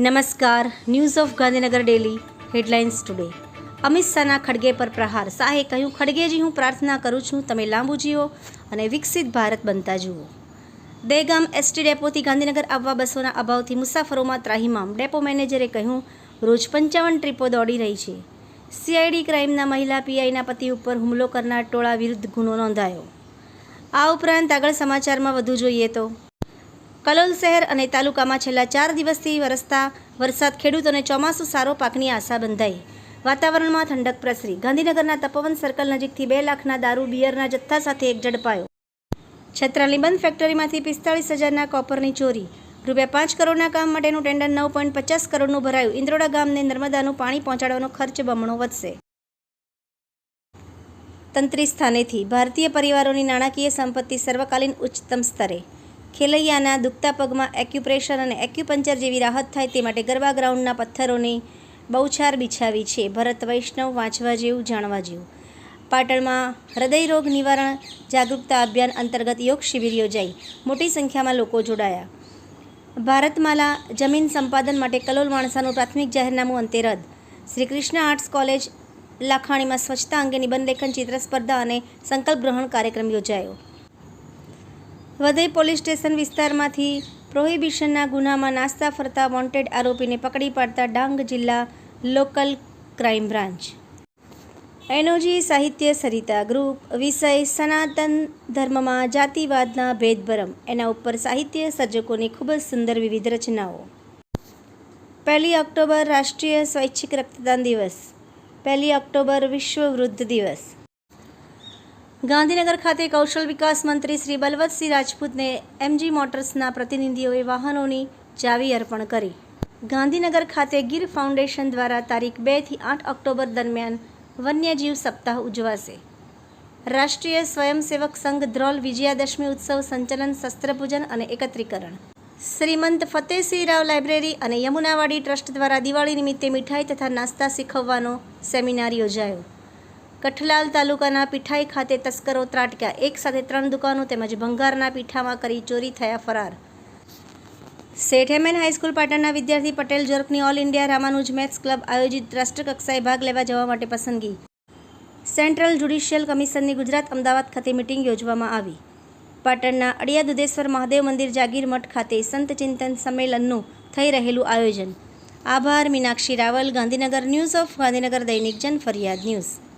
નમસ્કાર news of Gandhinagar daily headlines today Amit શાહના ખડગે પર પ્રહાર. શાહે કહ્યું, ખડગેજી, હું પ્રાર્થના કરું છું, તમે લાંબુ જીવો અને વિકસિત ભારત બનતા જુઓ. દહેગામ એસટી ડેપોથી ગાંધીનગર આવવા બસોના અભાવથી મુસાફરોમાં ત્રાહિમામ. ડેપો મેનેજરે કહ્યું, રોજ પંચાવન ટ્રીપો દોડી રહી છે. સીઆઈડી ક્રાઇમના મહિલા પીઆઈના પતિ ઉપર હુમલો કરનાર ટોળા વિરુદ્ધ ગુનો નોંધાયો. આ ઉપરાંત આગળ સમાચારમાં વધુ જોઈએ તો કલોલ શહેર અને તાલુકામાં છેલ્લા ચાર દિવસથી વરસતા વરસાદ ખેડૂતોને ચોમાસું સારો પાકની આશા બંધાઈ. વાતાવરણમાં ઠંડક પ્રસરી. ગાંધીનગરના તપોવન સર્કલ નજીકથી બે લાખના દારૂ બિયરના જથ્થા સાથે એક ઝડપાયો. છત્રાલી બંધ ફેક્ટરીમાંથી પિસ્તાળીસ હજારના કોપરની ચોરી. રૂપિયા પાંચ કરોડના કામ માટેનું ટેન્ડર નવ પોઈન્ટ પચાસ કરોડનું ભરાયું. ઇન્દ્રોડા ગામને નર્મદાનું પાણી પહોંચાડવાનો ખર્ચ બમણો વધશે. તંત્રી સ્થાનેથી ભારતીય પરિવારોની નાણાકીય સંપત્તિ સર્વકાલીન ઉચ્ચતમ સ્તરે. ખેલૈયાના દુખતા પગમાં એક્યુપ્રેશર અને એક્યુપંચર જેવી રાહત થાય તે માટે ગરબા ગ્રાઉન્ડના પથ્થરોની બહુછાર બિછાવી છે. ભરત વૈષ્ણવ વાંચવા જેવું, જાણવા જેવું. પાટણમાં હૃદયરોગ નિવારણ જાગૃતતા અભિયાન અંતર્ગત યોગ શિબિર યોજાઈ. મોટી સંખ્યામાં લોકો જોડાયા. ભારતમાલા જમીન સંપાદન માટે કલોલ માણસાનું પ્રાથમિક જાહેરનામું અંતે રદ. શ્રી કૃષ્ણ આર્ટ્સ કોલેજ લાખાણીમાં સ્વચ્છતા અંગે નિબંધ લેખન, ચિત્ર સ્પર્ધા અને સંકલ્પ ગ્રહણ કાર્યક્રમ યોજાયો. વધઈ પોલીસ સ્ટેશન વિસ્તારમાંથી પ્રોહિબિશનના ગુનામાં નાસ્તા ફરતા વોન્ટેડ આરોપીને પકડી પાડતા ડાંગ જિલ્લા લોકલ ક્રાઇમ બ્રાન્ચ. એનઓજી સાહિત્ય સરિતા ગ્રુપ, વિષય સનાતન ધર્મમાં જાતિવાદના ભેદભરમ, એના ઉપર સાહિત્ય સર્જકોની ખૂબ જ સુંદર વિવિધ રચનાઓ. પહેલી ઓક્ટોબર રાષ્ટ્રીય સ્વૈચ્છિક રક્તદાન દિવસ, પહેલી ઓક્ટોબર વિશ્વ વૃદ્ધ દિવસ ગાંધીનગર ખાતે કૌશલ વિકાસ મંત્રી શ્રી બલવતસિંહ રાજપૂતને એમજી મોટર્સના પ્રતિનિધિઓએ વાહનોની ચાવી અર્પણ કરી. ગાંધીનગર ખાતે ગીર ફાઉન્ડેશન દ્વારા તારીખ બેથી આઠ ઓક્ટોબર દરમિયાન વન્યજીવ સપ્તાહ ઉજવાશે. રાષ્ટ્રીય સ્વયંસેવક સંઘ ધ્રોલ વિજયાદશમી ઉત્સવ સંચલન, શસ્ત્રપૂજન અને એકત્રીકરણ. શ્રીમંત ફતેહસિંહ રાવ લાઇબ્રેરી અને યમુનાવાડી ટ્રસ્ટ દ્વારા દિવાળી નિમિત્તે મીઠાઈ તથા નાસ્તા શીખવવાનો સેમિનાર યોજાયો. કઠલાલ તાલુકાના પીઠાઈ ખાતે તસ્કરો ત્રાટક્યા. એક સાથે ત્રણ દુકાનો તેમજ ભંગારના પીઠામાં કરી ચોરી થયા ફરાર. સેઠ હેમેન હાઈસ્કૂલ પાટણના વિદ્યાર્થી Patel જોર્કની all India Ramanuj maths club આયોજિત રાષ્ટ્રકક્ષાએ ભાગ લેવા જવા માટે પસંદગી. સેન્ટ્રલ જ્યુડિશિયલ કમિશનની ગુજરાત અમદાવાદ ખાતે મિટિંગ યોજવામાં આવી. પાટણના અડિયા દુધેશ્વર મહાદેવ મંદિર જાગીર મઠ ખાતે સંત ચિંતન સંમેલનનું થઈ રહેલું આયોજન. આભાર, મીનાક્ષી રાવલ, ગાંધીનગર ન્યૂઝ ઓફ ગાંધીનગર દૈનિક જન ફરિયાદ ન્યૂઝ.